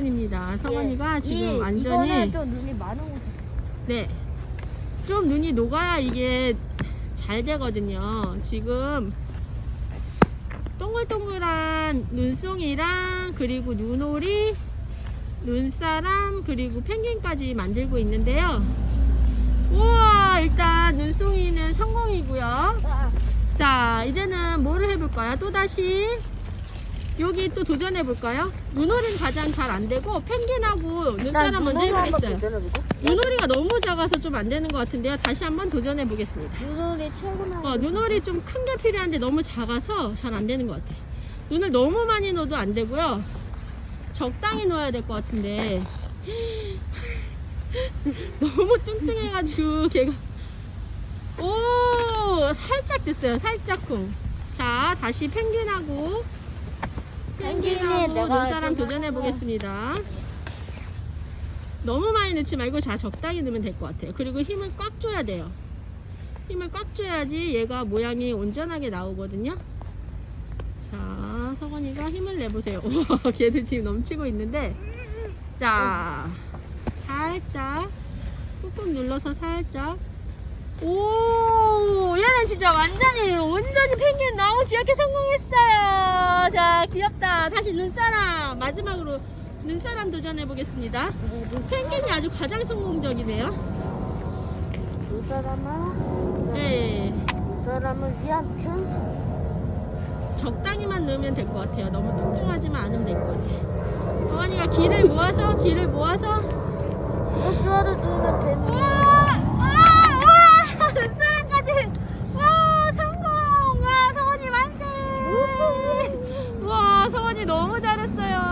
성원입니다. 성원이가 예. 지금 이- 완전히 좀 눈이 많은 거. 네. 좀 눈이 녹아야 이게 잘 되거든요. 지금 동글동글한 눈송이랑 그리고 눈오리, 눈사람 그리고 펭귄까지 만들고 있는데요. 우와 일단 눈송이는 성공이고요. 아, 자 이제는 뭐를 해볼까요? 또다시 여기 또 도전해 볼까요? 눈오리는 가장 잘 안 되고 펭귄하고 눈사람 먼저 해보겠어요. 눈오리가 너무 작아서 좀 안 되는 것 같은데요. 다시 한번 도전해 보겠습니다. 눈오리 최고나. 어, 눈오리 좀 큰 게 필요한데 너무 작아서 잘 안 되는 것 같아요. 눈을 너무 많이 넣어도 안 되고요. 적당히 넣어야 될 것 같은데 너무 뚱뚱해가지고 걔가 오 살짝 됐어요. 살짝 쿵. 자 다시 펭귄하고 펭귄하고 눈사람 좀 도전해 보겠습니다. 너무 많이 넣지 말고 자 적당히 넣으면 될 것 같아요. 그리고 힘을 꽉 줘야 돼요. 힘을 꽉 줘야지 얘가 모양이 온전하게 나오거든요. 자, 서건이가 힘을 내보세요. 우와, 걔들 지금 넘치고 있는데, 자, 살짝, 꾹꾹 눌러서 살짝. 오, 얘는 진짜 완전히, 완전히 펭귄 너무 귀엽게 성공했어요. 자, 귀엽다. 다시 눈사람. 마지막으로 눈사람 도전해 보겠습니다. 펭귄이 아주 가장 성공적이네요. 두 사람은 네. 두 사람을 위한 편수. 적당히만 넣으면 될 것 같아요. 너무 뚱뚱하지만 않으면 될 것 같아요. 어머니가 기를 모아서, 기를 모아서, 누르면 됩니다. 와, 할머니 너무 잘했어요.